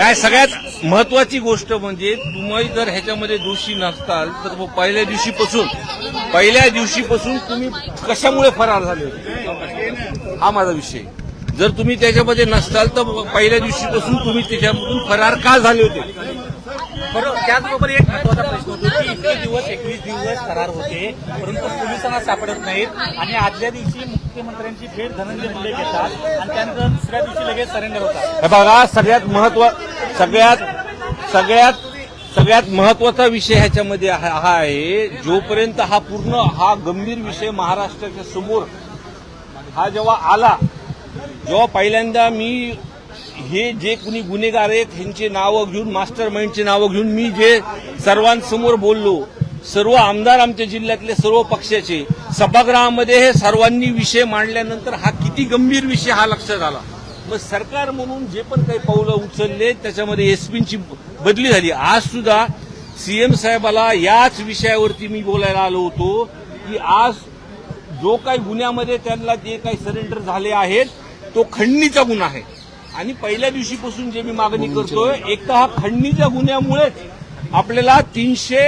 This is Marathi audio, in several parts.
काय सगळ्यात महत्वाची गोष्ट म्हणजे तुम्ही जर ह्याच्यामध्ये दोषी नसताल तर मग पहिल्या दिवशीपासून पहिल्या दिवशीपासून तुम्ही कशामुळे फरार झाले होते? हा माझा विषय. जर तुम्ही त्याच्यामध्ये नसताल तर पहिल्या दिवशीपासून तुम्ही त्याच्यामधून फरार का झाले होते? बरोबर त्याचबरोबर एक महत्त्वाचा प्रश्न होतो की इतके दिवस एकवीस दिवस करार होते परंतु पोलिसांना सापडत नाहीत आणि आदल्या दिवशी मुख्यमंत्र्यांची भेट धनंजय मुंडे घेतात आणि त्यानंतर दुसऱ्या दिवशी लगेच सरेंडर होतात. हे बघा सगळ्यात महत्त्व सगळ्यात सगळ्यात सगळ्यात महत्त्वाचा विषय ह्याच्यामध्ये हा हा आहे. जोपर्यंत हा पूर्ण हा गंभीर विषय महाराष्ट्राच्या समोर हा जेव्हा आला जेव्हा पहिल्यांदा मी हे जे कुणी गुन्हेगार आहेत ह्यांची नावं घेऊन मास्टर माइंडची नावं घेऊन मी जे सर्वांसमोर बोललो सर्व आमदार आमच्या जिल्ह्यातले सर्व पक्षाचे सभागृहामध्ये हे सर्वांनी विषय मांडल्यानंतर हा किती गंभीर विषय हा लक्षात आला. मग सरकार म्हणून जे पण काही पावलं उचलले त्याच्यामध्ये एसपींची बदली झाली. आज सुद्धा सीएम साहेबाला याच विषयावरती मी बोलायला आलो होतो की आज जो काही गुन्ह्यामध्ये त्यांना जे काही सरेंडर झाले आहेत तो खंडणीचा गुन्हा आहे. आणि पहिल्या दिवशीपासून जे मी मागणी करतोय एक तर हा खंडणीच्या गुन्ह्यामुळेच आपल्याला तीनशे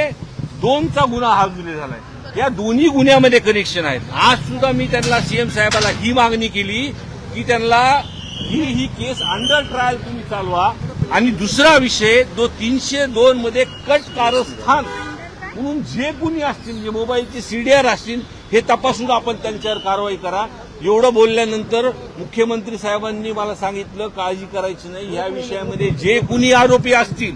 दोनचा गुन्हा हा गुन्हे झालाय. या दोन्ही गुन्ह्यामध्ये कनेक्शन आहेत. आज सुद्धा मी त्यांना सीएम साहेबाला ही मागणी केली की त्यांना ही ही केस अंडर ट्रायल तुम्ही चालवा. आणि दुसरा विषय जो तीनशे दोन मध्ये कट कारस्थान. म्हणून जे कुणी असतील जे मोबाईलचे सीडीआर असतील हे तपासून आपण त्यांच्यावर कारवाई करा. एवढं बोलल्यानंतर मुख्यमंत्री साहेबांनी मला सांगितलं काळजी करायची नाही. या विषयामध्ये जे कुणी आरोपी असतील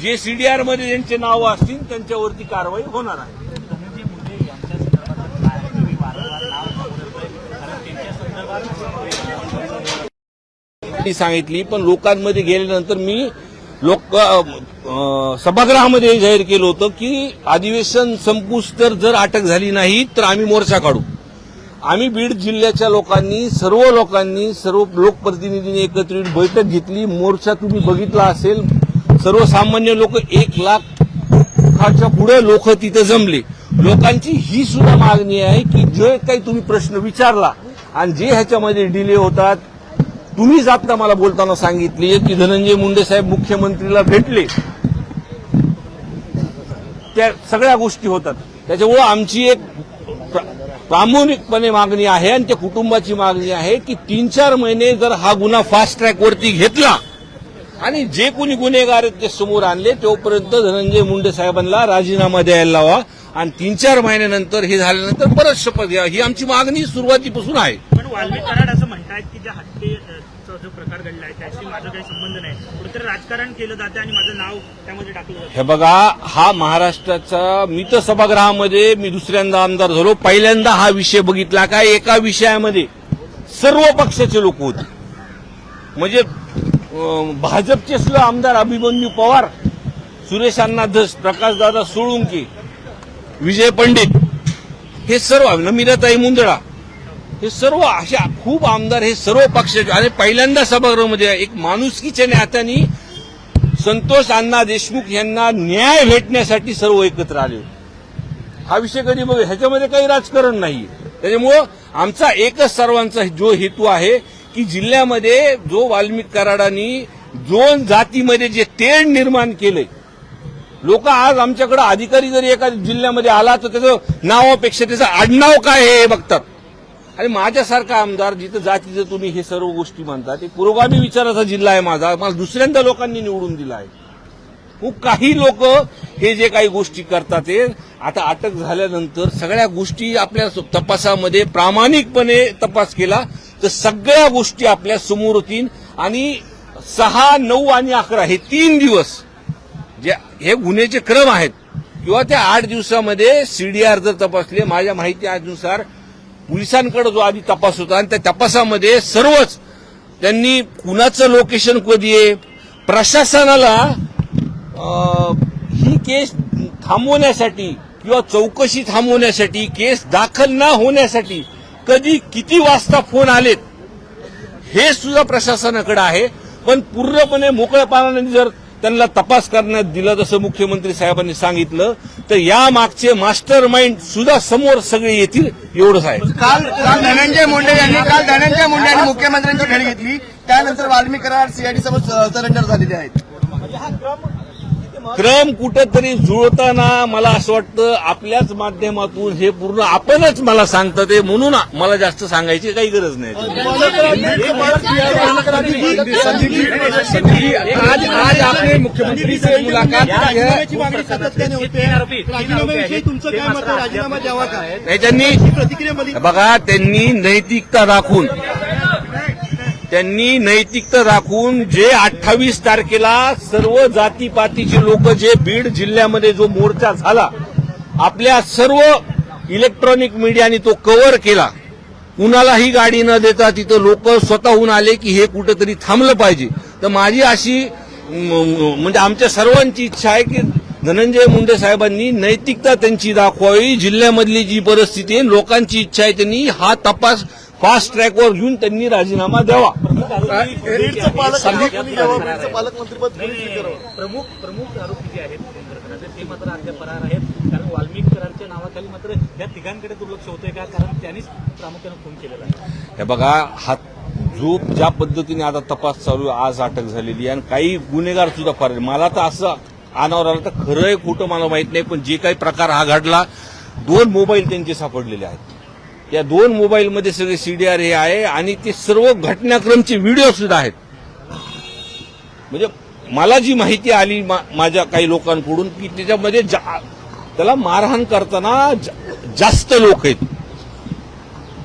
जे सीडीआरमध्ये ज्यांचे नावं असतील त्यांच्यावरती कारवाई होणार आहे धनंजय मुंडे यांच्या संदर्भात काय तुम्ही वारंवार नाव समोर येतंय कारण त्यांच्या संदर्भात ती सांगितली पण लोकांमध्ये गेल्यानंतर मी लोक सभागृहामध्ये जाहीर केलं होतं की अधिवेशन संपूस तर जर अटक झाली नाही तर आम्ही मोर्चा काढू. आम्ही बीड जिल्ह्याच्या लोकांनी सर्व लोकांनी सर्व लोकप्रतिनिधींनी एकत्रित बैठक घेतली. मोर्चा तुम्ही बघितला असेल सर्वसामान्य लोक एक लाखाच्या पुढे लोक तिथे जमले. लोकांची ही सुद्धा मागणी आहे की जे काही तुम्ही प्रश्न विचारला आणि जे ह्याच्यामध्ये डिले होतात तुम्हीच आता मला बोलताना सांगितली की धनंजय मुंडे साहेब मुख्यमंत्रीला भेटले. त्या सगळ्या गोष्टी होतात. त्याच्यामुळं आमची एक प्रामाणिकपणे मागणी आहे आणि त्या कुटुंबाची मागणी आहे की तीन चार महिने जर हा गुन्हा फास्ट ट्रॅकवरती घेतला आणि जे कोणी गुन्हेगार आहेत ते समोर आणले तोपर्यंत धनंजय मुंडे साहेबांना राजीनामा द्यायला लावा आणि तीन चार महिन्यानंतर हे झाल्यानंतर परत शपथ घ्या. ही आमची मागणी सुरुवातीपासून आहे. पण वाल्मिक कराड असं म्हणतात की ज्या हत्येचा जो प्रकार घडला आहे त्याशी माझा काही संबंध नाही. कुठेतरी राजकारण केलं जाते आणि माझं नाव त्यामध्ये टाकलं हे बघा हा महाराष्ट्राचा मी तर सभागृहामध्ये मी दुसऱ्यांदा आमदार झालो. पहिल्यांदा हा विषय बघितला का एका विषयामध्ये सर्व पक्षाचे लोक होते. म्हणजे भाजपचे सुद्धा आमदार अभिमन्यू पवार सुरेश अण्णा धस प्रकाशदादा सोळुंके विजय पंडित हे सर्व नमिराताई मुंदडा हे सर्व अशा खूप आमदार हे सर्व पक्ष आणि पहिल्यांदा सभागृहामध्ये एक माणुसकीच्या नात्याने संतोष अण्णा देशमुख यांना न्याय भेटण्यासाठी सर्व एकत्र आले होते. हा विषय कधी बघ? ह्याच्यामध्ये काही राजकारण नाही त्याच्यामुळं आमचा एकच सर्वांचा जो हेतू आहे की जिल्ह्यामध्ये जो वाल्मिक कराडांनी दोन जातीमध्ये जे तेढ निर्माण केले लोक आज आमच्याकडे अधिकारी जरी एका जिल्ह्यामध्ये आला तर त्याचं नावापेक्षा त्याचं आडनाव काय हे बघतात. आणि माझ्यासारखा आमदार जिथं जातीचं तुम्ही हे सर्व गोष्टी म्हणता ते पुरोगामी विचाराचा जिल्हा आहे माझा. मला दुसऱ्यांदा लोकांनी निवडून दिला आहे. खूप काही लोक हे जे काही गोष्टी करतात ते आता अटक झाल्यानंतर सगळ्या गोष्टी आपल्या तपासामध्ये प्रामाणिकपणे तपास केला तर सगळ्या गोष्टी आपल्यासमोर होतील. आणि सहा नऊ आणि अकरा हे तीन दिवस जे हे गुन्ह्याचे क्रम आहेत. किंवा त्या आठ दिवसामध्ये सीडीआर जर तपासले माझ्या माहितीनुसार पोलिसांकडे जो आधी तपास होता आणि त्या तपासामध्ये सर्वच त्यांनी कुणाचं लोकेशन कधी आहे प्रशासनाला ही केस थांबवण्यासाठी किंवा चौकशी थांबवण्यासाठी केस दाखल न होण्यासाठी कधी किती वाजता फोन आलेत हे सुद्धा प्रशासनाकडे आहे. पण पूर्णपणे मोकळ्या पानाने जर त्यांना तपास करण्यात दिला जसं मुख्यमंत्री साहेबांनी सांगितलं तर या मागचे मास्टर माइंड सुद्धा समोर सगळे येतील एवढंच आहे. काल काल धनंजय मुंडे यांनी काल धनंजय मुंडे यांनी मुख्यमंत्र्यांची भेट घेतली. त्यानंतर वाल्मिक कराड सीआयडी समोर सरेंडर झालेले आहेत. क्रम कुठेतरी जुळताना मला असं वाटतं आपल्याच माध्यमातून हे पूर्ण आपणच मला सांगतं ते म्हणून मला जास्त सांगायची काही गरज नाही. आज आज आपने मुख्यमंत्री से मुलाकात है। राजीनामा द्यावा त्यांनी बघा त्यांनी नैतिकता दाखवून त्यांनी नैतिकता दाखवून जे अठ्ठावीस तारखेला सर्व जातीपातीचे लोक जे बीड जिल्ह्यामध्ये जो मोर्चा झाला आपल्या सर्व इलेक्ट्रॉनिक मीडियाने तो कव्हर केला. कुणालाही गाडी न देता तिथं लोक स्वतःहून आले की हे कुठंतरी थांबलं पाहिजे. तर माझी अशी म्हणजे आमच्या सर्वांची इच्छा आहे की धनंजय मुंडे साहेबांनी नैतिकता त्यांची दाखवावी. जिल्ह्यामधली जी परिस्थिती आहे लोकांची इच्छा आहे त्यांनी हा तपास फास्ट ट्रॅकवर घेऊन त्यांनी राजीनामा द्यावा. प्रमुख प्रमुख आरोपी जे आहेत या प्रकरणाचे ते मात्र अद्याप फरार आहेत. कारण नावाखाली मात्र या तिघांकडे दुर्लक्ष होतंय का? कारण त्यांनीच प्रामुख्यानं खून केलेला आहे. हे बघा हा जो ज्या पद्धतीने आता तपास चालू आज अटक झालेली आहे आणि काही गुन्हेगार सुद्धा फार आहेत. मला तर असं अनावर आलं तर खरं खोटं मला माहीत नाही पण जे काही प्रकार हा घडला दोन मोबाईल त्यांचे सापडलेले आहेत. या दोन मोबाईलमध्ये सगळे सीडीआर हे आहे आणि ते सर्व घटनाक्रमचे व्हिडिओ सुद्धा आहेत. म्हणजे मला जी माहिती आली मा- माझ्या काही लोकांकडून की त्याच्यामध्ये जा- त्याला मारहाण करताना जास्त लोक आहेत.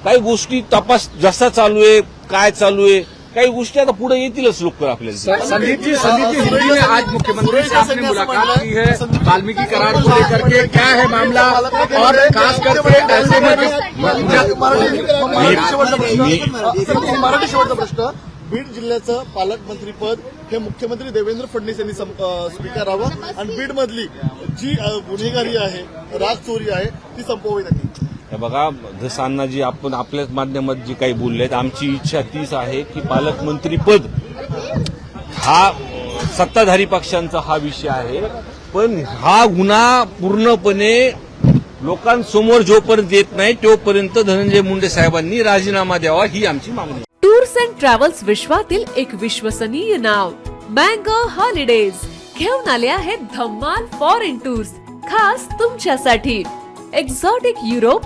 काही गोष्टी तपास जसा चालू आहे काय चालू आहे काही गोष्टी आता पुढे येतीलच लोक आपल्याला. संदीप जी संदीप जी हिंदी में आज मुख्यमंत्री से आपने मुलाकात की है वाल्मीकि करार को लेकर के क्या है मामला? और खास करके ऐसे में मराठी शेवटचा प्रश्न. बीड जिल्ह्याचं पालकमंत्रीपद हे मुख्यमंत्री देवेंद्र फडणवीस यांनी स्वीकारावं. आणि बीड मधली जी गुन्हेगारी आहे राग चोरी आहे ती संपवावी त्यांनी हे बघा धसांना जी आपण आपल्याच माध्यमात जे काही बोलले आहेत आमची इच्छा तीच आहे की पालकमंत्री पद हा सत्ताधारी पक्षांचा हा विषय आहे. पण हा गुन्हा पूर्णपणे लोकांसमोर जोपर्यंत येत नाही तोपर्यंत धनंजय मुंडे साहेबांनी राजीनामा द्यावा ही आमची मागणी टूर्स अँड ट्रॅव्हल्स विश्वातील एक विश्वसनीय नाव मँगो हॉलिडेज. घेऊन आले आहेत धम्माल फॉरेन टूर्स खास तुमच्यासाठी. Exotic Europe